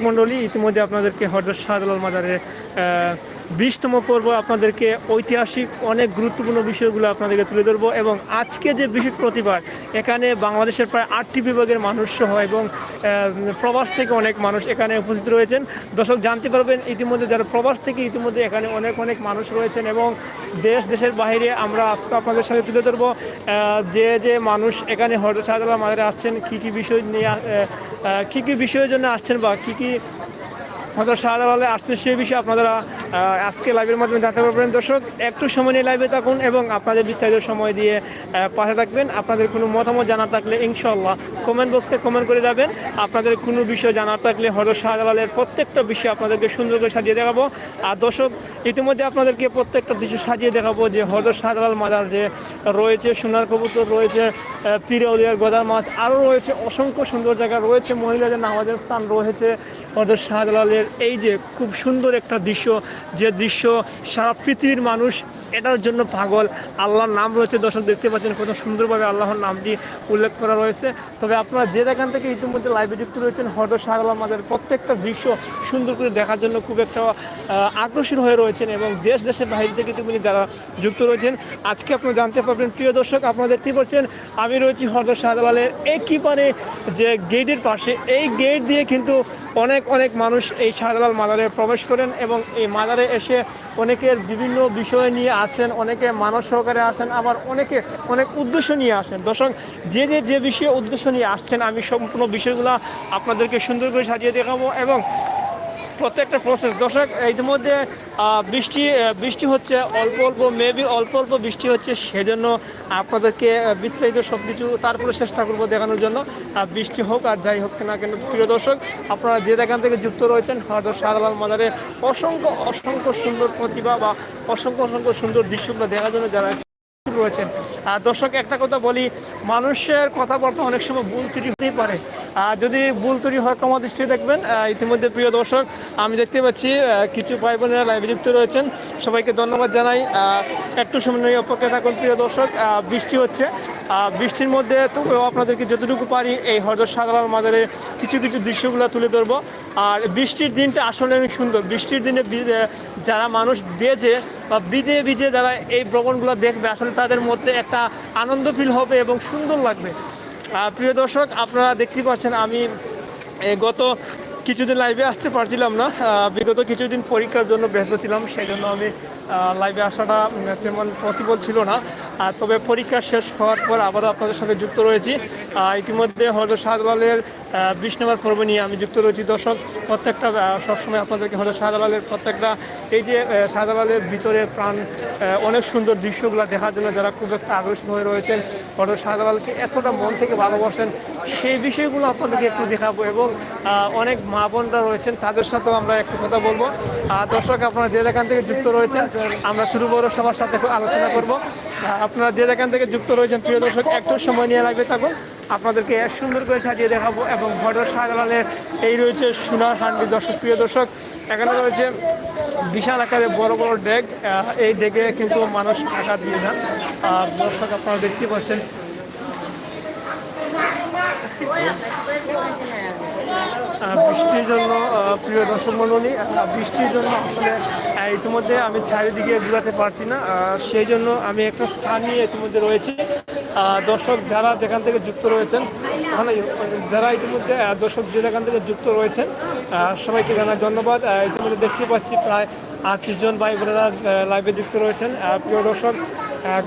মণ্ডলী ইতিমধ্যে আপনাদেরকে হজরত শাহজালাল মাজারের বিশতম পর্ব আপনাদেরকে ঐতিহাসিক, অনেক গুরুত্বপূর্ণ বিষয়গুলো আপনাদেরকে তুলে ধরবো এবং আজকে যে বিশেষ প্রতিবার এখানে বাংলাদেশের প্রায় আটটি বিভাগের মানুষ সহ এবং প্রবাস থেকে অনেক মানুষ এখানে উপস্থিত রয়েছেন। দর্শক, জানতে পারবেন ইতিমধ্যে যারা প্রবাস থেকে ইতিমধ্যে এখানে অনেক অনেক মানুষ রয়েছেন এবং দেশ, দেশের বাইরে আমরা আজকে আপনাদের সাথে তুলে ধরবো যে যে মানুষ এখানে হজরত শাহজালাল মাজারে আসছেন, কী কী বিষয় নিয়ে কী কী বিষয়ের জন্য আসছেন বা কী কী হয়তো শাহজালালে আসছে সেই বিষয়ে আপনারা আজকে লাইভের মাধ্যমে জানতে পারবেন। দর্শক, একটু সময় নিয়ে লাইভে থাকুন এবং আপনাদের বিস্তারিত সময় দিয়ে পাশে থাকবেন। আপনাদের কোনো মতামত জানা থাকলে ইনশাল্লাহ কমেন্ট বক্সে কমেন্ট করে যাবেন। আপনাদের কোনো বিষয় জানা থাকলে হয়তো শাহজালালের প্রত্যেকটা বিষয় আপনাদেরকে সুন্দর করে সাজিয়ে দেখাবো। আর দর্শক, ইতিমধ্যে আপনাদেরকে প্রত্যেকটা দৃশ্য সাজিয়ে দেখাবো যে হজরত শাহজালাল মাজার যে রয়েছে, সোনার কবুতর রয়েছে পিরিয়লিয়ার গদার মাছ, আরও রয়েছে অসংখ্য সুন্দর জায়গা রয়েছে। মহিলাদের নামাজের স্থান রয়েছে। হজরত শাহজালালের এই যে খুব সুন্দর একটা দৃশ্য, যে দৃশ্য সারা পৃথিবীর মানুষ এটার জন্য পাগল। আল্লাহর নাম রয়েছে, দর্শক দেখতে পাচ্ছেন কত সুন্দরভাবে আল্লাহর নামটি উল্লেখ করা রয়েছে। তবে আপনারা যে যেখান থেকে ইতিমধ্যে লাইভে যুক্ত রয়েছেন হজরত শাহজালাল আমাদের প্রত্যেকটা দৃশ্য সুন্দর করে দেখার জন্য খুব একটা আগ্রসী হয়ে রয়েছেন এবং দেশ, দেশের বাইরে থেকে ইতিমধ্যে যারা যুক্ত রয়েছেন, আজকে আপনারা জানতে পারবেন, প্রিয় দর্শক, আপনারা দেখতে পাচ্ছেন, আমি রয়েছি হজরত শাহজালালের একেবারে যে গেটের পাশে। এই গেট দিয়ে কিন্তু অনেক অনেক মানুষ এই শাহজালাল মাজারে প্রবেশ করেন এবং এই মাজারে এসে অনেকের বিভিন্ন বিষয় নিয়ে আসেন, অনেকে মানব সহকারে আসেন, আবার অনেকে অনেক উদ্দেশ্য নিয়ে আসেন। দর্শক, যে যে যে বিষয়ে উদ্দেশ্য নিয়ে আসছেন, আমি সম্পূর্ণ বিষয়গুলো আপনাদেরকে সুন্দর করে সাজিয়ে দেখাবো এবং প্রত্যেকটা প্রসেস দর্শক, ইতিমধ্যে বৃষ্টি বৃষ্টি হচ্ছে অল্প অল্প মেবি অল্প অল্প বৃষ্টি হচ্ছে, সেজন্য আপনাদেরকে বিস্তারিত সব কিছু তারপরে চেষ্টা করব দেখানোর জন্য আর বৃষ্টি হোক আর যাই হোক না কেন। প্রিয় দর্শক, আপনারা যে যেখান থেকে যুক্ত রয়েছেন হয়তো শাহজালাল মাজারে অসংখ্য অসংখ্য সুন্দর প্রতিভা বা অসংখ্য অসংখ্য সুন্দর দৃশ্যগুলো দেখার জন্য যারা রয়েছেন আর দর্শক, একটা কথা বলি, মানুষের কথাবার্তা অনেক সময় ভুল ত্রুটি হতেই পারে। আর যদি ভুল ত্রুটি হয় কমা দৃষ্টি দেখবেন। ইতিমধ্যে প্রিয় দর্শক, আমি দেখতে পাচ্ছি কিছু ভাই বোনেরা লাইভে যুক্ত রয়েছেন। সবাইকে ধন্যবাদ জানাই। একটু সময় অপেক্ষা থাকুন, প্রিয় দর্শক। বৃষ্টি হচ্ছে। বৃষ্টির মধ্যে তবুও আপনাদেরকে যতটুকু পারি এই হজর সাধারণ মাজারে কিছু কিছু দৃশ্যগুলো তুলে ধরবো। আর বৃষ্টির দিনটা আসলে অনেক সুন্দর। বৃষ্টির দিনে যারা মানুষ বেজে বা বিজে বিজে যারা এই ভ্রমণগুলো দেখবে, আসলে তাদের মধ্যে একটা আনন্দ ফিল হবে এবং সুন্দর লাগবে। প্রিয় দর্শক, আপনারা দেখতে পাচ্ছেন আমি গত কিছুদিন লাইভে আসতে পারছিলাম না। বিগত কিছুদিন পরীক্ষার জন্য ব্যস্ত ছিলাম সেই জন্য আমি লাইভে আসাটা তেমন পসিবল ছিল না। আর তবে পরীক্ষা শেষ হওয়ার পর আবারও আপনাদের সাথে যুক্ত রয়েছি। ইতিমধ্যে হজরত শাহজালালের বিশ নম্বর পর্ব নিয়ে আমি যুক্ত রয়েছি। দর্শক, প্রত্যেকটা সবসময় আপনাদেরকে হজরত শাহজালালের প্রত্যেকটা, এই যে শাহজালালের ভিতরে প্রাণ অনেক সুন্দর দৃশ্যগুলো দেখার জন্য যারা খুব একটা আগ্রসী হয়ে রয়েছেন হজরত শাহজালালকে এতটা মন থেকে ভালোবাসেন, সেই বিষয়গুলো আপনাদেরকে একটু দেখাবো এবং অনেক মা বোনরা রয়েছেন, তাদের সাথেও আমরা একটু কথা বলব। আর দর্শক, আপনারা যে যেখান থেকে যুক্ত রয়েছেন, আমরা ছোটো বড় সবার সাথে আলোচনা করব। আপনারা যে যেখান থেকে যুক্ত রয়েছেন, প্রিয় দর্শক, একটু সময় নিয়ে লাগবে থাকুন আপনাদেরকে সুন্দর করে সাজিয়ে দেখাবো এবং ভদ্র শাহজালালের এই রয়েছে সোনার হান্ডি। দর্শক, প্রিয় দর্শক, এখানে রয়েছে বিশাল আকারে বড় বড় ডেক। এই ডেকে কিন্তু মানুষ টাকা দিয়ে যান। আর দর্শক, আপনারা দেখতে পাচ্ছেন। বৃষ্টির জন্য প্রিয় দর্শক মণ্ডলী বৃষ্টির জন্য আসলে ইতিমধ্যে আমি চারিদিকে ঘুরাতে পারছি না সেই জন্য আমি একটা স্থান নিয়ে ইতিমধ্যে রয়েছি। দর্শক যারা যেখান থেকে যুক্ত রয়েছেন, ওখানে, যারা ইতিমধ্যে দর্শক যে যেখান থেকে যুক্ত রয়েছেন সবাইকে জানাই ধন্যবাদ। ইতিমধ্যে দেখতে পাচ্ছি প্রায় আটত্রিশ জন ভাই বোনেরা লাইভে যুক্ত রয়েছেন। প্রিয় দর্শক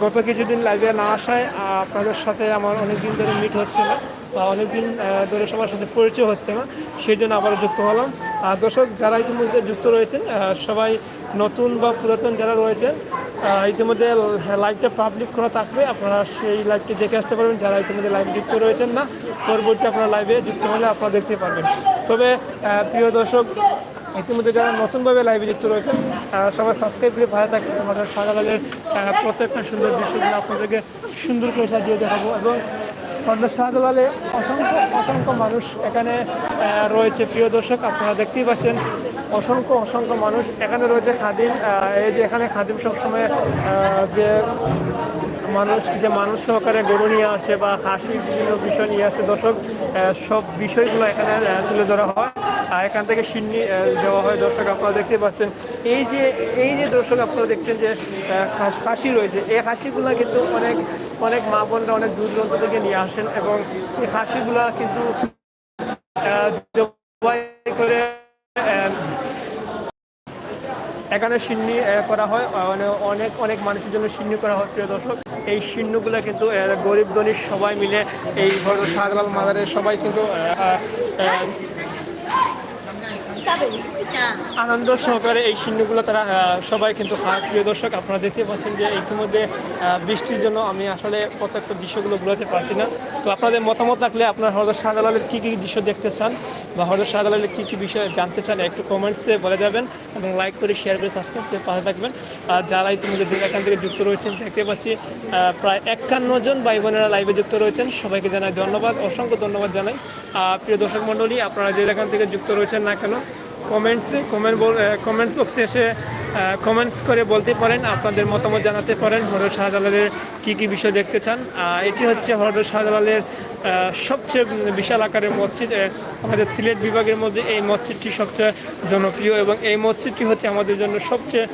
গত কিছুদিন লাইভে না আসায় আপনাদের সাথে আমার অনেক দিন ধরে মিট হচ্ছে না, বা অনেকদিন ধরে সবার সাথে পরিচয় হচ্ছে না, সেই জন্য আবারও যুক্ত হলাম। আর দর্শক যারা ইতিমধ্যে যুক্ত রয়েছেন সবাই নতুন বা পুরাতন যারা রয়েছেন ইতিমধ্যে লাইভটা পাবলিক করা থাকবে। আপনারা সেই লাইভটি দেখে আসতে পারবেন, যারা ইতিমধ্যে লাইভ যুক্ত রয়েছেন না, পরবর্তী আপনারা লাইভে যুক্ত হলে আপনারা দেখতে পারবেন। তবে প্রিয় দর্শক ইতিমধ্যে যারা নতুনভাবে লাইভে যুক্ত রয়েছেন সবাই সাবস্ক্রাইব করে ভালো থাকে আমাদের আহ, প্রত্যেকটা সুন্দর দৃশ্যগুলো আপনাদেরকে সুন্দর করে সাজিয়ে দেখাবো এবং আমাদের শাহজালালে অসংখ্য অসংখ্য মানুষ এখানে রয়েছে। প্রিয় দর্শক আপনারা দেখতেই পাচ্ছেন অসংখ্য অসংখ্য মানুষ এখানে রয়েছে। খাদিম এই যে এখানে খাদিম সবসময় যে মানুষ যে মানুষ সহকারে গরু নিয়ে আসে বা হাসি বিভিন্ন বিষয় নিয়ে আসে। দর্শক সব বিষয়গুলো এখানে তুলে ধরা হয়। এখান থেকে সিন্নি দেওয়া হয় দর্শক আপনারা দেখতে পাচ্ছেন। এই যে এই যে দর্শক আপনারা দেখছেন যে খাসি রয়েছে, এই হাসিগুলো কিন্তু অনেক অনেক মা বোনরা অনেক দূর দূরান্ত থেকে নিয়ে আসেন এবং এই খাসিগুলা কিন্তু করে এখানে সিন্নি করা হয়। মানে অনেক অনেক মানুষের জন্য সিন্নি করা হয়, প্রিয় দর্শক। এই সিন্নিগুলো কিন্তু গরিব ধনী সবাই মিলে এই শাহজালাল মাজারে সবাই কিন্তু আনন্দ সহকারে এই সিন্নিগুলো তারা সবাই কিন্তু খায়। প্রিয় দর্শক আপনারা দেখতে পাচ্ছেন যে ইতিমধ্যে বৃষ্টির জন্য আমি আসলে প্রত্যেকটা দৃশ্যগুলো বোঝাতে পারছি না। তো আপনাদের মতামত রাখলে আপনার হরদর শাহজালালের কী কী দৃশ্য দেখতে চান বা হরদর শাহজালালের কী কী বিষয়ে জানতে চান একটু কমেন্টসে বলে যাবেন এবং লাইক করে শেয়ার করে সাবস্ক্রাইব করে পাশে থাকবেন। আর যারা ইতিমধ্যে যে এখান থেকে যুক্ত রয়েছেন দেখতে পাচ্ছি প্রায় একান্ন জন ভাই বোনেরা লাইভে যুক্ত রয়েছেন। সবাইকে জানাই ধন্যবাদ অসংখ্য ধন্যবাদ জানাই। প্রিয় দর্শক মণ্ডলী আপনারা যে এখান থেকে যুক্ত রয়েছেন না কেন কমেন্টসে কমেন্ট কমেন্টস বক্সে এসে কমেন্টস করে বলতে পারেন, আপনাদের মতামত জানাতে পারেন হরদ শাহজালালের কী কী বিষয় দেখতে চান। এটি হচ্ছে হরদ শাহজালালের সবচেয়ে বিশাল আকারের মসজিদ আমাদের সিলেট বিভাগের মধ্যে এই মসজিদটি সবচেয়ে জনপ্রিয় এবং এই মসজিদটি হচ্ছে আমাদের জন্য সবচেয়ে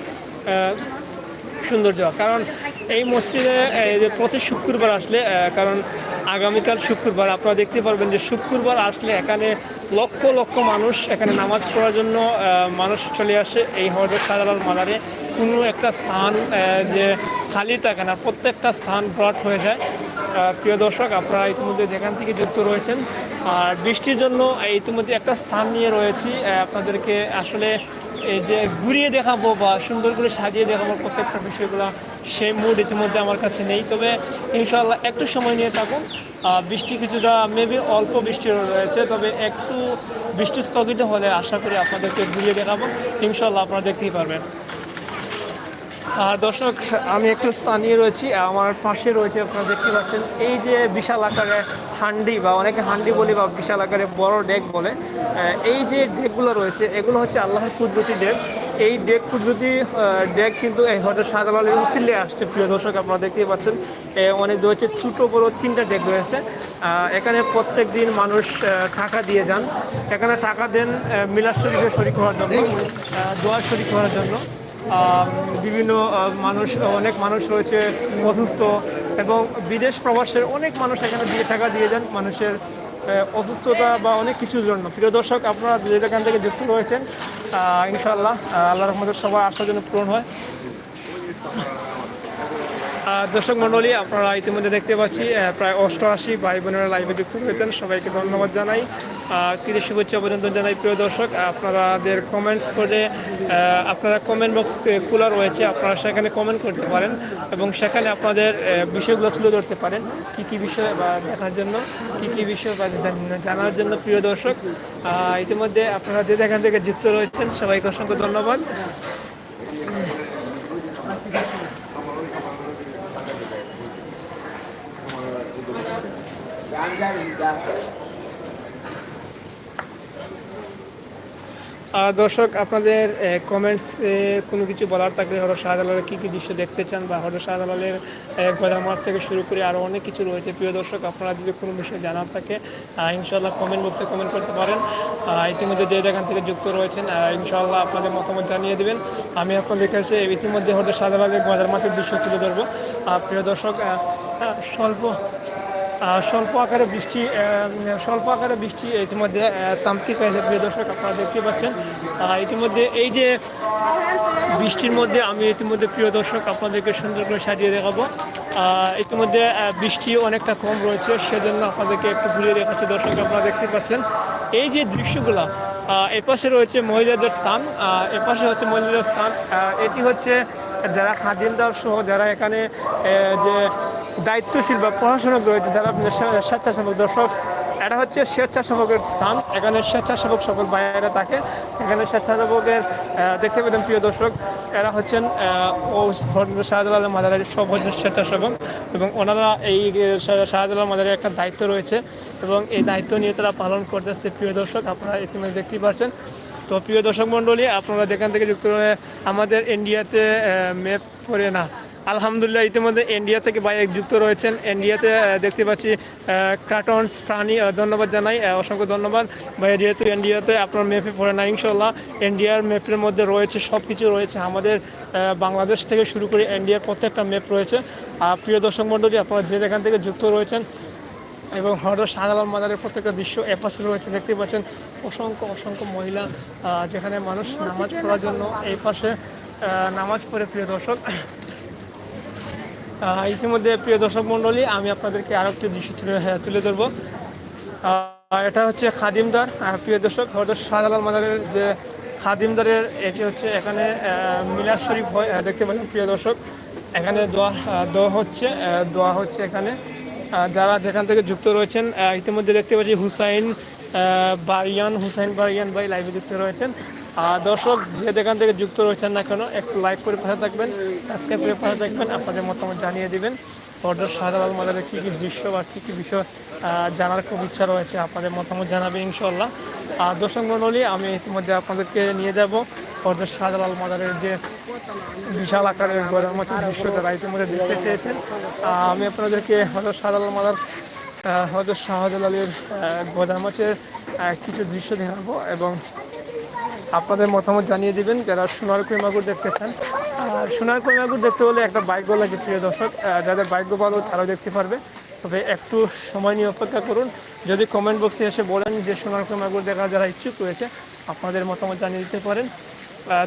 সৌন্দর্য কারণ এই মসজিদে প্রতি শুক্রবার আসলে কারণ আগামীকাল শুক্রবার, আপনারা দেখতে পারবেন যে শুক্রবার আসলে এখানে লক্ষ লক্ষ মানুষ এখানে নামাজ পড়ার জন্য মানুষ চলে আসে। এই হজরত শাহজালাল মাজারে কোনো একটা স্থান যে খালি থাকে না, প্রত্যেকটা স্থান ভরাট হয়ে যায়। প্রিয় দর্শক, আপনারা ইতিমধ্যে যেখান থেকে যুক্ত রয়েছেন, আর বৃষ্টির জন্য ইতিমধ্যে একটা স্থান নিয়ে রয়েছি। আপনাদেরকে আসলে এই যে ঘুরিয়ে দেখাবো বা সুন্দর করে সাজিয়ে দেখাবো প্রত্যেকটা বিষয়গুলো সেই মুড ইতিমধ্যে আমার কাছে নেই। তবে ইনশাল্লাহ একটু সময় নিয়ে থাকুন। বৃষ্টি কিছুটা মেবি অল্প বৃষ্টি রয়েছে, তবে একটু বৃষ্টি স্থগিত হলে আশা করি আপনাদেরকে ঘুরিয়ে দেখাবো। ইনশাল্লাহ আপনারা দেখতেই পারবেন। দর্শক, আমি একটু স্থানীয় রয়েছি আমার পাশে রয়েছে আপনারা দেখতে পাচ্ছেন, এই যে বিশাল আকারে হান্ডি বা অনেকে হান্ডি বলি বা বিশাল আকারে বড় ডেক বলে এই যে ডেকগুলো রয়েছে, এগুলো হচ্ছে আল্লাহর কুদরতি ডেক। এই ডেক কুদরতি ডেক কিন্তু এই হয়তো শাহজালালের উসিলে আসছে, প্রিয় দর্শক, আপনারা দেখতেই পাচ্ছেন অনেক রয়েছে ছোটো, বড়ো তিনটা ডেক রয়েছে। এখানে প্রত্যেক দিন মানুষ টাকা দিয়ে যান। এখানে টাকা দেন মিলাদ শরীফে শরিক হওয়ার জন্য দোয়ার দোয়া শরিক হওয়ার জন্য। বিভিন্ন মানুষ, অনেক মানুষ রয়েছে, অসুস্থ, এবং বিদেশ প্রবাসের অনেক মানুষ এখানে দিয়ে টাকা দিয়ে যান মানুষের অসুস্থতা বা অনেক কিছুর জন্য। প্রিয় দর্শক, আপনারা যে যেখান থেকে যুক্ত রয়েছেন ইনশাআল্লাহ আল্লাহ রহমতের সবার আশার জন্য পূরণ হয়। দর্শক মণ্ডলী, আপনারা ইতিমধ্যে দেখতে পাচ্ছি প্রায় অষ্টআশি ভাই বোনেরা লাইভে যুক্ত হয়েছেন সবাইকে ধন্যবাদ জানাই। কৃষি শুভেচ্ছা, অভিনন্দন জানাই। প্রিয় দর্শক, আপনাদের কমেন্টস করে আপনারা কমেন্ট বক্স খোলা রয়েছে, আপনারা সেখানে কমেন্ট করতে পারেন এবং সেখানে আপনাদের বিষয়গুলো তুলে ধরতে পারেন, কী কী বিষয় বা দেখার জন্য, কী কী বিষয় বা জানার জন্য। প্রিয় দর্শক ইতিমধ্যে আপনারা যে যেখান থেকে যুক্ত রয়েছেন, সবাইকে অসংখ্য ধন্যবাদ। দর্শক, আপনাদের কমেন্টস কোনো কিছু বলার থাকলে হরদ শাহজালালের কী কী দৃশ্য দেখতে চান বা হরদ শাহজালালের মাঠ থেকে শুরু করে আরও অনেক কিছু রয়েছে। প্রিয় দর্শক, আপনারা যদি কোনো বিষয় জানার থাকে ইনশাল্লাহ কমেন্ট বক্সে কমেন্ট করতে পারেন। ইতিমধ্যে যে যেখান থেকে যুক্ত রয়েছেন ইনশাল্লাহ আপনাদের মতামত জানিয়ে দেবেন। আমি আপনাদের কাছে ইতিমধ্যে হরদ শাহজালালের গজার মাঠের দৃশ্য তুলে ধরবো। প্রিয় দর্শক স্বল্প স্বল্প আকারে বৃষ্টি স্বল্প আকারে বৃষ্টি ইতিমধ্যে তান্ত্রিক হয়েছে প্রিয় দর্শক, আপনারা দেখতে পাচ্ছেন। ইতিমধ্যে এই যে বৃষ্টির মধ্যে আমি ইতিমধ্যে প্রিয় দর্শক, আপনাদেরকে সুন্দর করে সাজিয়ে দেখাবো। ইতিমধ্যে বৃষ্টি অনেকটা কম রয়েছে, সেজন্য আপনাদেরকে একটু ঘুরিয়ে দেখাচ্ছি। দর্শক, আপনারা দেখতে পাচ্ছেন, এই যে দৃশ্যগুলো এপাশে রয়েছে মহিলাদের স্থান এপাশে হচ্ছে মহিলাদের স্থান। এটি হচ্ছে যারা খাদিমদার সহ, যারা এখানে যে দায়িত্বশীল বা প্রশাসনক রয়েছে যারা স্বে- স্বেচ্ছাসেবক দর্শক, এটা হচ্ছে স্বেচ্ছাসেবকের স্থান। এখানে স্বেচ্ছাসেবক সকল বাইরে থাকে। এখানে স্বেচ্ছাসেবকের দেখতে পেতেন প্রিয় দর্শক, এরা হচ্ছেন ও শাহজালাল মাদারের সব হচ্ছেন স্বেচ্ছাসেবক এবং ওনারা এই শাহজালাল মাদারের একটা দায়িত্ব রয়েছে এবং এই দায়িত্ব নিয়ে তারা পালন করতেছে প্রিয় দর্শক, আপনারা ইতিমধ্যে দেখতেই পাচ্ছেন তো প্রিয় দর্শক মণ্ডলী, আপনারা যেখান থেকে যুক্ত আমাদের ইন্ডিয়াতে ম্যাপ করে না আলহামদুলিল্লাহ ইতিমধ্যে ইন্ডিয়া থেকে বাইক যুক্ত রয়েছেন। ইন্ডিয়াতে দেখতে পাচ্ছি কার্টনস প্রাণী ধন্যবাদ জানাই অসংখ্য ধন্যবাদ। ভাইয়া যেহেতু ইন্ডিয়াতে আপনার মেপে পড়ে না ইনশাল্লাহ ইন্ডিয়ার ম্যাপের মধ্যে রয়েছে সব কিছু রয়েছে। আমাদের বাংলাদেশ থেকে শুরু করে ইন্ডিয়ার প্রত্যেকটা ম্যাপ রয়েছে। আর প্রিয় দর্শক মণ্ডলী আপনারা যে যেখান থেকে যুক্ত রয়েছেন এবং হরদর শাহজালাল মাজারের প্রত্যেকটা দৃশ্য এপাশে রয়েছে দেখতে পাচ্ছেন অসংখ্য অসংখ্য মহিলা যেখানে মানুষ নামাজ পড়ার জন্য এই পাশে নামাজ পড়ে প্রিয় দর্শক। ইতিমধ্যে প্রিয় দর্শক মণ্ডলী আমি আপনাদেরকে আরও একটি দৃশ্য তুলে হ্যাঁ, তুলে ধরবো। এটা হচ্ছে খাদিমদার আহ, প্রিয় দর্শক হরদর শাহজালাল মাজারের যে খাদিমদারের এটি হচ্ছে এখানে মিলাদ শরীফ হয় দেখতে পাচ্ছেন প্রিয় দর্শক। এখানে দোয়া দোয়া হচ্ছে দোয়া হচ্ছে এখানে। যারা যেখান থেকে যুক্ত রয়েছেন ইতিমধ্যে দেখতে পাচ্ছি হুসাইন বারিয়ান হুসাইন বারিয়ান ভাই লাইভে যুক্ত রয়েছেন। আর দর্শক, যে যেখান থেকে যুক্ত রয়েছেন না কেন, একটু লাইক করে পাশে থাকবেন সাবস্ক্রাইব করে পাশে থাকবেন, আপনাদের মতামত জানিয়ে দিবেন। বর্ডার শাহজালাল মাজারের কী কী দৃশ্য বা কী কী বিষয় জানার খুব ইচ্ছা রয়েছে, আপনাদের মতামত জানাবে ইনশাল্লাহ আর দর্শক মণ্ডলী, আমি ইতিমধ্যে আপনাদেরকে নিয়ে যাব। বর্ডার শাহজালাল মাজারের যে বিশাল আকারের গোদাম মাছের দৃশ্য তারা ইতিমধ্যে দেখতে চেয়েছেন। আমি আপনাদেরকে হজরত শাহজালাল মাজার হজরত শাহজালালের গোদাম মাছের কিছু দৃশ্য দেখাবো এবং আপনাদের মতামত জানিয়ে দিবেন যারা সোনার কই মাগুর দেখতে চান আর সোনার কই মাগুর দেখতে হলে একটা বাইক লাগে প্রিয় দর্শক। যাদের বাইক ভালো তারাও দেখতে পারবে। তবে একটু সময় নিয়ে অপেক্ষা করুন। যদি কমেন্ট বক্সে এসে বলেন যে সোনার কই মাগুর দেখার যারা ইচ্ছুক রয়েছে, আপনাদের মতামত জানিয়ে দিতে পারেন।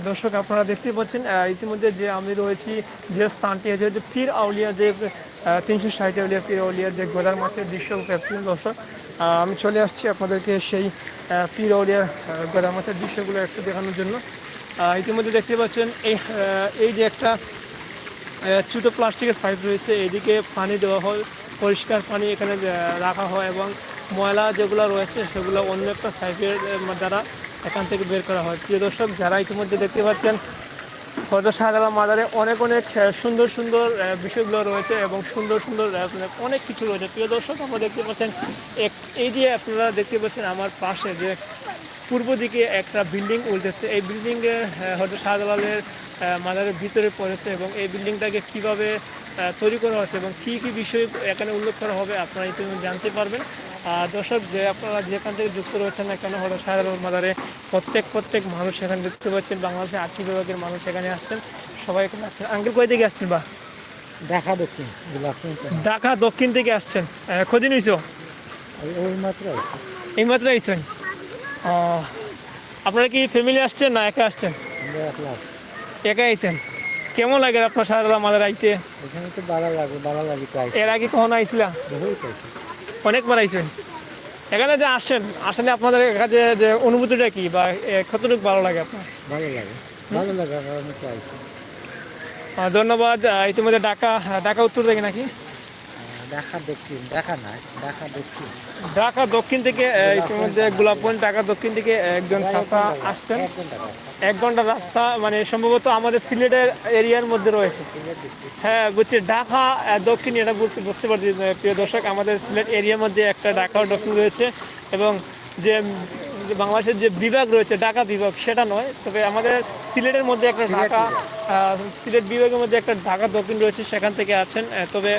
দর্শক, আপনারা দেখতে পাচ্ছেন ইতিমধ্যে যে আমি রয়েছি, যে স্থানটি আছে যে ফির আউলিয়া যে তিনশো ষাট আউলিয়া ফির আউলিয়ার যে গোদার মাছের দৃশ্য দর্শক আমি চলে আসছি আপনাদেরকে সেই আহ, পীর আউলিয়ার মাছের দৃশ্যগুলো একটু দেখানোর জন্য। ইতিমধ্যে দেখতে পাচ্ছেন এই এই যে একটা ছোটো প্লাস্টিকের পাইপ রয়েছে এদিকে পানি দেওয়া হয় পরিষ্কার পানি এখানে রাখা হয় এবং ময়লা যেগুলো রয়েছে সেগুলো অন্য একটা পাইপের দ্বারা এখান থেকে বের করা হয়। প্রিয় দর্শক যারা ইতিমধ্যে দেখতে পাচ্ছেন হজরত শাহজালাল মাজারে অনেক অনেক সুন্দর সুন্দর বিষয়গুলো রয়েছে এবং সুন্দর সুন্দর মানে অনেক কিছু রয়েছে। প্রিয় দর্শক আমরা দেখতে পাচ্ছেন এক- এই যে আপনারা দেখতে পাচ্ছেন আমার পাশে যে পূর্ব দিকে একটা বিল্ডিং উঠেছে এই বিল্ডিংয়ে হয়তো শাহজালালের মাজারের ভিতরে পড়েছে এবং এই বিল্ডিংটাকে কীভাবে তৈরি করা হচ্ছে এবং কী কী বিষয় এখানে উল্লেখ করা হবে, আপনারা ইতিমধ্যে জানতে পারবেন। দর্শক যে আপনারা যেখান থেকে যুক্ত রয়েছেন না কেন হলো শাহজালাল মাজারে প্রত্যেক প্রত্যেক মানুষ এখানে দেখতে পাচ্ছেন বাংলাদেশের আর্থিক বিভাগের মানুষ এখানে আসছেন। সবাই এখানে আসছেন। আঙ্কেল কই থেকে আসছেন বা? দেখা দক্ষিণ ঢাকা দক্ষিণ থেকে আসছেন। কদিন হয়েছ ওই মাত্র আইছেন? আপনারা কি ফ্যামিলি আসছেন না একা আসছেন? একা আইছেন? কেমন লাগে আপনার সারা মাদার আইতে? এখানে তো ভালো লাগে ভালো লাগে প্রায়। এর আগে কখন আইছিলা? বহুই পাইছি অনেকবার আইছেন এখানে যে আসেন আসলে আপনাদের কাছে যে অনুভূতিটা কি বা কতটুকু ভালো লাগে আপনার? ভালো লাগে। ভালো আহ, ধন্যবাদ। ইতিমধ্যে ঢাকা ঢাকা উত্তর থেকে নাকি? ঢাকা দক্ষিণ থেকে ইতিমধ্যে গোলাপগঞ্জ ঢাকা দক্ষিণ থেকে একজন ছাত্রা আসছেন। এক ঘণ্টা রাস্তা। মানে সম্ভবত আমাদের সিলেটের এরিয়ার মধ্যে রয়েছে। হ্যাঁ বুঝছি ঢাকা দক্ষিণ এটা বুঝতে বুঝতে পারছি প্রিয় দর্শক আমাদের সিলেট এরিয়ার মধ্যে একটা ঢাকা দক্ষিণ রয়েছে এবং যে বাংলাদেশের যে বিভাগ রয়েছে ঢাকা বিভাগ সেটা নয়। তবে আমাদের সিলেটের মধ্যে একটা ঢাকা সিলেট বিভাগের মধ্যে একটা ঢাকা দক্ষিণ রয়েছে সেখান থেকে আছেন তবে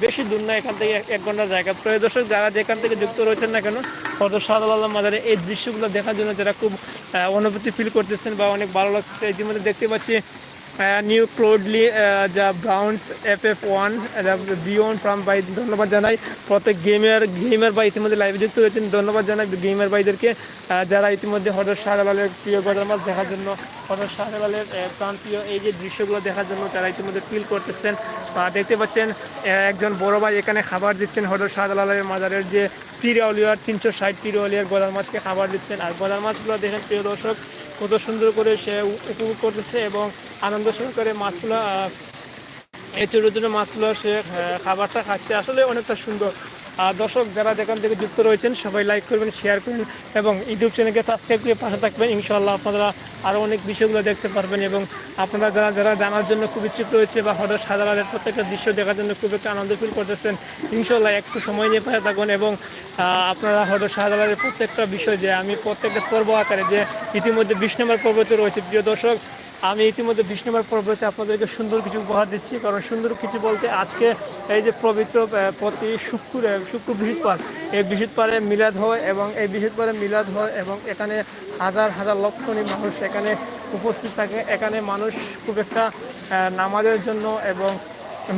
বেশি দূর না, এখান থেকে এক- ঘণ্টা জায়গা। প্রয়োদর্শক যারা যেখান থেকে যুক্ত রয়েছেন না কেন, হয়তো শাহজালাল মাজারে এই দৃশ্যগুলো দেখার জন্য যারা খুব অনুভূতি ফিল করতেছেন বা অনেক ভালো লাগছে ইতিমধ্যে দেখতে পাচ্ছি নিউ ক্লোডলি যা ব্রাউন্স এফ এফ ওয়ান বিয়ন ফ্রম বাই ধন্যবাদ জানাই প্রত্যেক গেমের গেমের বাই ইতিমধ্যে লাইভে যুক্ত হয়েছেন। ধন্যবাদ জানাই গেমের বাইদেরকে যারা ইতিমধ্যে হঠাৎ শাহজালালের প্রিয় গজার মাছ দেখার জন্য হঠাৎ আহ, প্রান্তীয় এই যে দৃশ্যগুলো দেখার জন্য তারা ইতিমধ্যে ফিল করতেছেন। আহ, দেখতে পাচ্ছেন একজন বড় ভাই এখানে খাবার দিচ্ছেন হঠাৎ শাহজালালের মাজারের যে পিরিয়ালিয়ার তিনশো ষাট পিরিয়ালিয়ার গজার মাছকে খাবার দিচ্ছেন। আর গজার মাছগুলো দেখেন প্রিয় দর্শক কত সুন্দর করে সে উপভোগ করতেছে এবং আনন্দ সহকারে মাছগুলো এই ছোটো ছোটো মাছগুলো সে খাবারটা খাচ্ছে। আসলে অনেকটা সুন্দর। আর দর্শক, যারা যেখান থেকে যুক্ত রয়েছেন, সবাই লাইক করবেন শেয়ার করবেন এবং ইউটিউব চ্যানেলকে সাবস্ক্রাইব করে পাশে থাকবেন। ইনশাল্লাহ আপনারা আরও অনেক বিষয়গুলো দেখতে পারবেন এবং আপনারা যারা যারা জানার জন্য খুব ইচ্ছুক রয়েছে বা হঠাৎ সাধারণের প্রত্যেকটা দৃশ্য দেখার জন্য খুব একটা আনন্দ ফিল করতেছেন ইনশাল্লাহ একটু সময় নিয়ে পাশে থাকুন এবং আপনারা হঠাৎ শাহজালালের প্রত্যেকটা বিষয় যে আমি প্রত্যেকটা পর্ব আকারে যে ইতিমধ্যে বিশ নম্বর পর্বতে রয়েছে। প্রিয় দর্শক আমি ইতিমধ্যে বিশ নম্বর পর্বতে আপনাদেরকে সুন্দর কিছু উপহার দিচ্ছি। কারণ সুন্দর কিছু বলতে আজকে এই যে পবিত্র প্রতি শুক্র শুক্র বৃহস্পতিবার, এই বৃহস্পতিবারে মিলাদ হয় এবং এই বৃহস্পতিবারে মিলাদ হয় এবং এখানে হাজার হাজার লক্ষণী মানুষ এখানে উপস্থিত থাকে। এখানে মানুষ খুব একটা নামাজের জন্য এবং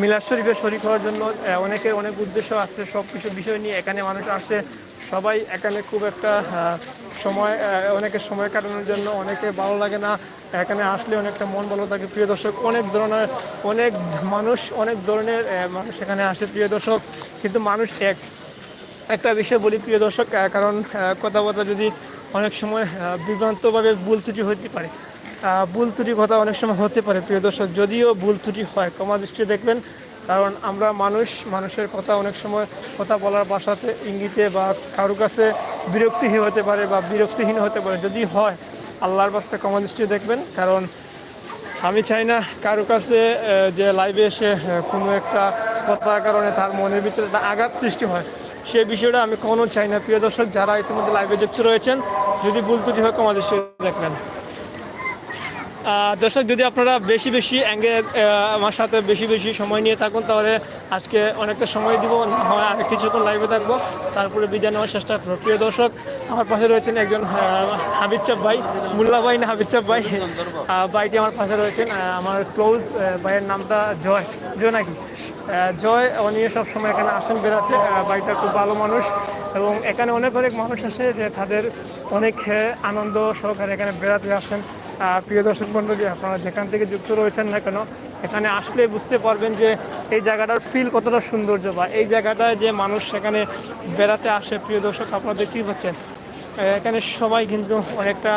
মিলাদ শরীফে শরীফ হওয়ার জন্য অনেকের অনেক উদ্দেশ্য আছে। সব কিছু বিষয় নিয়ে এখানে মানুষ আসে। সবাই এখানে খুব একটা সময় আহ, অনেকের সময় কাটানোর জন্য অনেকে ভালো লাগে না। এখানে আসলে অনেকটা মন ভালো থাকে। প্রিয় দর্শক অনেক ধরনের অনেক মানুষ অনেক ধরনের মানুষ এখানে আসে প্রিয় দর্শক। কিন্তু মানুষ এক। একটা বিষয় বলি প্রিয় দর্শক কারণ কথাবার্তা যদি অনেক সময় বিভ্রান্তভাবে ভুল ত্রুটি হতে পারে ভুল ত্রুটি কথা অনেক সময় হতে পারে প্রিয় দর্শক। যদিও ভুল ত্রুটি হয় কমা দৃষ্টি দেখবেন কারণ আমরা মানুষ, মানুষের কথা অনেক সময় কথা বলার বাসাতে ইঙ্গিতে বা কারও কাছে বিরক্তিহীন হতে পারে বা বিরক্তিহীন হতে পারে। যদি হয়, আল্লাহর বাস্তে কমা দৃষ্টি দেখবেন। কারণ আমি চাই না কারও কাছে যে লাইভে এসে কোনো একটা কথার কারণে তার মনের ভিতরে একটা আঘাত সৃষ্টি হয়। সেই বিষয়টা আমি কখনো চাই না। প্রিয় দর্শক, যারা ইতিমধ্যে লাইভে যুক্ত রয়েছেন, যদি ভুল ত্রুটি হয় কমা দৃষ্টি দেখবেন। দর্শক যদি আপনারা বেশি বেশি অ্যাঙ্গে আমার সাথে বেশি বেশি সময় নিয়ে থাকুন তাহলে আজকে অনেকটা সময় দিব হয় আর কিছুক্ষণ লাইভে থাকব। তারপরে বিদায় নেওয়ার চেষ্টা করব। প্রিয় দর্শক আমার পাশে রয়েছেন একজন আহ, হাবিজ চাপ ভাই মুল্লা ভাই না হাবিজ চাপ ভাই। ভাইটি আমার পাশে রয়েছেন আমার ক্লোজ ভাইয়ের নামটা জয় জয় নাকি? জয় উনি সব সময় এখানে আসেন বেড়াতে। ভাইটা খুব ভালো মানুষ এবং এখানে অনেক অনেক মানুষ আসে যে তাদের অনেক আনন্দ সহকারে এখানে বেড়াতে আসেন। প্রিয় দর্শক মণ্ডলী, আপনারা যেখান থেকে যুক্ত রয়েছেন না কেন, এখানে আসলে বুঝতে পারবেন যে এই জায়গাটার ফিল কতটা সৌন্দর্য বা এই জায়গাটায় যে মানুষ সেখানে বেড়াতে আসে, প্রিয় দর্শক, আপনারা দেখতেই পাচ্ছেন এখানে সবাই কিন্তু অনেকটা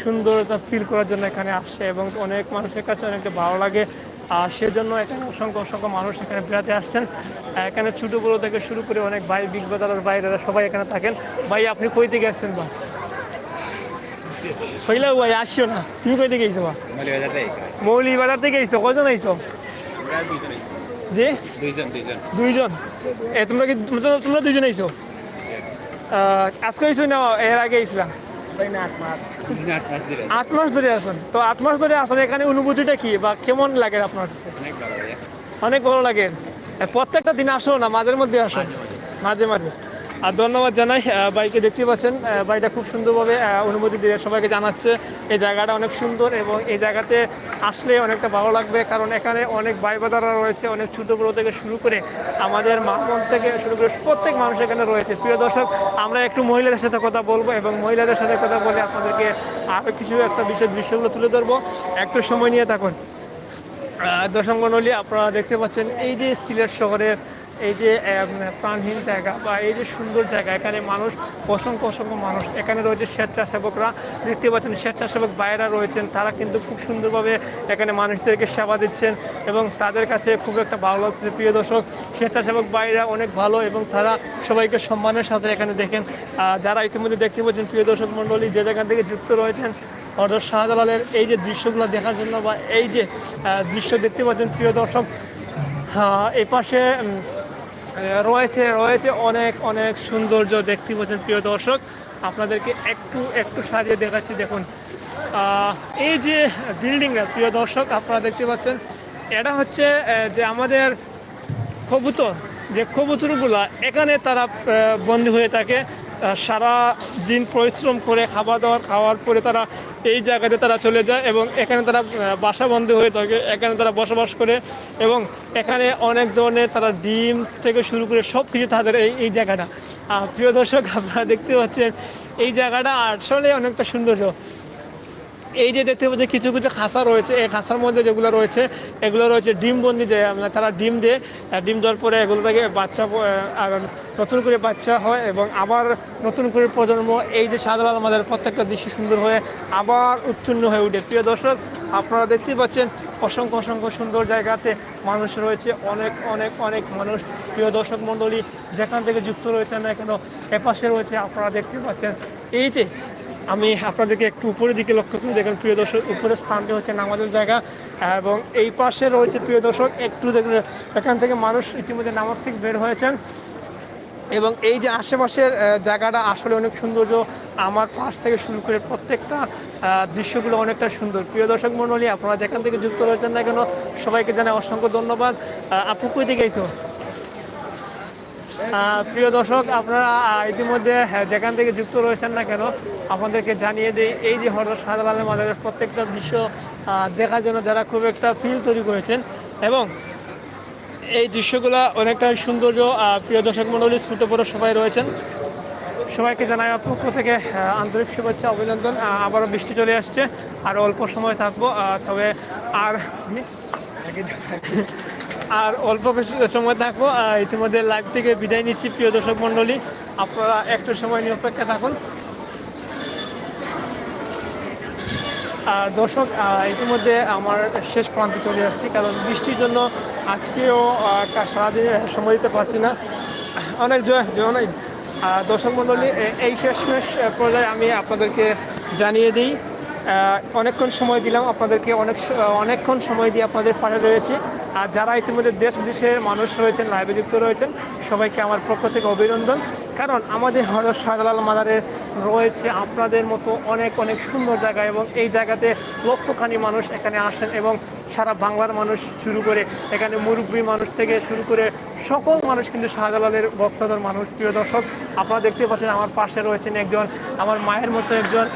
সুন্দরতা ফিল করার জন্য এখানে আসছে এবং অনেক মানুষের কাছে অনেকটা ভালো লাগে। আর সেজন্য এখানে অসংখ্য অসংখ্য মানুষ এখানে বেড়াতে আসছেন। এখানে ছোটো বড়ো থেকে শুরু করে অনেক ভাই বিগ বাজারের বাইরেরা সবাই এখানে থাকেন। ভাই, আপনি কই থেকে আসছেন বা? হইলে ভাই আসছো না তুমি কই আইছো বা মৌলি বাজার থেকে আইছো কজন আইছো জি দুইজন এ তোমরা কি তোমরা- দুইজন আইছো আজকে আইছো না এর আগে আইছিলাম আট মাস ধরে আসেন তো আট মাস ধরে আসলে এখানে অনুভূতিটা কি বা কেমন লাগে আপনার কাছে অনেক ভালো লাগে প্রত্যেকটা দিন আসো না মাঝের মধ্যে আসো মাঝে মাঝে আর ধন্যবাদ জানাই বাইকে দেখতে পাচ্ছেন। আহ, বাইকটা খুব সুন্দরভাবে অনুমতি দিয়ে সবাইকে জানাচ্ছে। এই জায়গাটা অনেক সুন্দর এবং এই জায়গাতে আসলে অনেকটা ভালো লাগবে কারণ এখানে অনেক ভাই বাদারা রয়েছে অনেক ছোটো বড়ো থেকে শুরু করে আমাদের মামন থেকে শুরু করে প্রত্যেক মানুষ এখানে রয়েছে। প্রিয় দর্শক আমরা একটু মহিলাদের সাথে কথা বলব এবং মহিলাদের সাথে কথা বলে আপনাদেরকে আরও কিছু একটা বিষয় দৃশ্যগুলো তুলে ধরবো। একটু সময় নিয়ে থাকুন। দর্শক মণ্ডলী আপনারা দেখতে পাচ্ছেন এই যে সিলেট শহরের এই যে প্রাণহীন জায়গা বা এই যে সুন্দর জায়গা এখানে মানুষ অসংখ্য অসংখ্য মানুষ। এখানে রয়েছে স্বেচ্ছাসেবকরা। দেখতে পাচ্ছেন স্বেচ্ছাসেবক বাইরা রয়েছেন। তারা কিন্তু খুব সুন্দরভাবে এখানে মানুষদেরকে সেবা দিচ্ছেন এবং তাদের কাছে খুব একটা ভালো লাগছে। প্রিয় দর্শক স্বেচ্ছাসেবক বাইরা অনেক ভালো এবং তারা সবাইকে সম্মানের সাথে এখানে দেখেন। যারা ইতিমধ্যে দেখতে পাচ্ছেন প্রিয় দর্শক মণ্ডলী যে জায়গা থেকে যুক্ত রয়েছেন অর্ডার শাহজালালের এই যে দৃশ্যগুলো দেখার জন্য বা এই যে দৃশ্য দেখতে পাচ্ছেন প্রিয় দর্শক এই পাশে উম, আহ, রয়েছে রয়েছে অনেক অনেক সৌন্দর্য দেখতে পাচ্ছেন প্রিয় দর্শক। আপনাদেরকে একটু একটু সাজিয়ে দেখাচ্ছি, দেখুন। এই যে বিল্ডিংটা, প্রিয় দর্শক, আপনারা দেখতে পাচ্ছেন, এটা হচ্ছে যে আমাদের কবুতর। যে কবুতরগুলো, এখানে তারা বন্দী হয়ে থাকে। সারা দিন পরিশ্রম করে খাওয়া দাওয়ার খাওয়ার পরে তারা এই জায়গাতে তারা চলে যায় এবং এখানে তারা বাসা বন্দী হয়ে থাকে। এখানে তারা বসবাস করে এবং এখানে অনেক ধরনের তারা ডিম থেকে শুরু করে সব কিছু তাদের এই এই জায়গাটা। প্রিয় দর্শক, আপনারা দেখতে পাচ্ছেন এই জায়গাটা আসলে অনেকটা সৌন্দর্য। এই যে দেখতে পাচ্ছি কিছু কিছু খাসা রয়েছে। এই খাসার মধ্যে যেগুলো রয়েছে, এগুলো রয়েছে ডিম বন্দি দেয় মানে তারা ডিম দেয়। ডিম দেওয়ার পরে এগুলো থেকে বাচ্চা নতুন করে বাচ্চা হয় এবং আবার নতুন করে প্রজন্ম, এই যে সাধারণ আমাদের প্রত্যেকটা দৃশ্য সুন্দর হয়ে আবার উচ্ছন্ন হয়ে উঠে। প্রিয় দর্শক, আপনারা দেখতেই পাচ্ছেন অসংখ্য অসংখ্য সুন্দর জায়গাতে মানুষ রয়েছে, অনেক অনেক অনেক মানুষ। প্রিয় দর্শক মণ্ডলী, যেখান থেকে যুক্ত রয়েছে না কেন এপাশে রয়েছে আপনারা দেখতে পাচ্ছেন। এই যে আমি আপনাদেরকে একটু উপরের দিকে লক্ষ্য করে দেখেন, প্রিয় দর্শক, উপরের স্থানটি হচ্ছে নামাজের জায়গা এবং এই পাশে রয়েছে, প্রিয় দর্শক, একটু দেখুন এখান থেকে মানুষ ইতিমধ্যে নামাজ থেকে বের হয়েছেন। এবং এই যে আশেপাশের জায়গাটা আসলে অনেক সৌন্দর্য। আমার পাশ থেকে শুরু করে প্রত্যেকটা দৃশ্যগুলো অনেকটা সুন্দর। প্রিয় দর্শক মণ্ডলী আপনারা যেখান থেকে যুক্ত রয়েছেন না কেন সবাইকে জানাই অসংখ্য ধন্যবাদ। আপু কই দিকে প্রিয় দর্শক আপনারা ইতিমধ্যে হ্যাঁ, যেখান থেকে যুক্ত রয়েছেন না কেন আপনাদেরকে জানিয়ে দিই এই যে হরর শাহজালালের মাজারের প্রত্যেকটা দৃশ্য দেখার জন্য যারা খুব একটা ফিল তৈরি করেছেন এবং এই দৃশ্যগুলো অনেকটা সৌন্দর্য প্রিয় দর্শক মণ্ডলী, ছোটো বড়ো সবাই রয়েছেন। সবাইকে জানাই পক্ষ থেকে আন্তরিক শুভেচ্ছা, অভিনন্দন। আবারও বৃষ্টি চলে আসছে, আর অল্প সময় থাকব তবে আর আর অল্প বেশি সময় থাকব। ইতিমধ্যে লাইভ থেকে বিদায় নিচ্ছি, প্রিয় দর্শক মণ্ডলী। আপনারা একটু সময় নিয়ে অপেক্ষা থাকুন আর দর্শক ইতিমধ্যে আমার শেষ প্রান্তে চলে আসছি কারণ বৃষ্টির জন্য আজকেও সারাদিন সময় দিতে পারছি না। অনেক জয় জয় আহ, দর্শক মণ্ডলী এই শেষমেশ পর্যায়ে আমি আপনাদেরকে জানিয়ে দিই অনেকক্ষণ সময় দিলাম আপনাদেরকে অনেক অনেকক্ষণ সময় দিয়ে আপনাদের পাশে রয়েছি। আর যারা ইতিমধ্যে দেশ বিদেশের মানুষ রয়েছেন লাইভে যুক্ত রয়েছেন সবাইকে আমার পক্ষ থেকে অভিনন্দন। কারণ আমাদের হজরত শাহজালাল মাজারে রয়েছে আপনাদের মতো অনেক অনেক সুন্দর জায়গা এবং এই জায়গাতে লক্ষখানি মানুষ এখানে আসেন এবং সারা বাংলার মানুষ শুরু করে এখানে মুরব্বী মানুষ থেকে শুরু করে সকল মানুষ কিন্তু শাহজালালের ভক্তদের মানুষ। প্রিয় দর্শক আপনারা দেখতে পাচ্ছেন আমার পাশে রয়েছেন একজন আমার মায়ের মতো একজন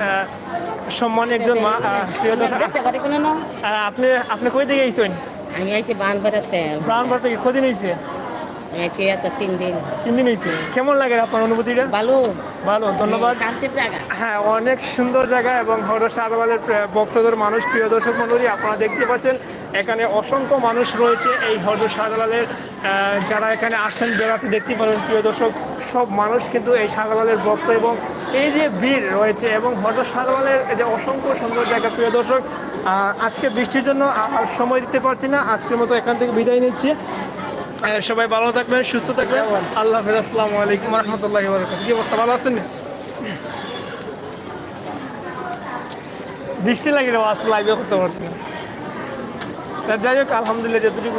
সম্মান একজন মা প্রিয় দর্শক। আপনি আপনি কই দিকে আমি আইছি বান বেড়াতে ব্রাহ্মণ থেকে কদিন হয়েছে এত তিন দিন। তিন দিন হয়েছে। কেমন লাগে আপনার অনুভূতিটা? ভালো। ভালো ধন্যবাদ। হ্যাঁ অনেক সুন্দর জায়গা এবং হরর শাহজালালের ভক্তদের মানুষ প্রিয় দর্শক মণ্ডলী আপনারা দেখতে পাচ্ছেন এখানে অসংখ্য মানুষ রয়েছে এই হরর শাহজালালের যারা এখানে আসেন বেড়াতে দেখতে পারেন প্রিয় দর্শক সব মানুষ কিন্তু এই শাহজালালের ভক্ত এবং এই যে ভিড় রয়েছে এবং হরর শাহজালালের যে অসংখ্য সুন্দর জায়গা প্রিয় দর্শক আজকে বৃষ্টির জন্য আর সময় দিতে পারছি না আজকের মতো এখান থেকে বিদায় নিচ্ছি। সবাই ভালো থাকবেন, সুস্থ থাকবেন। আল্লাহ হাফিজ, আসসালামু আলাইকুম রহমতুল্লাহ কি অবস্থা, ভালো আছেন বৃষ্টি লাগে আসলে আস লাইভে করতে পারছি না। যাই হোক, আলহামদুলিল্লাহ যতটুকু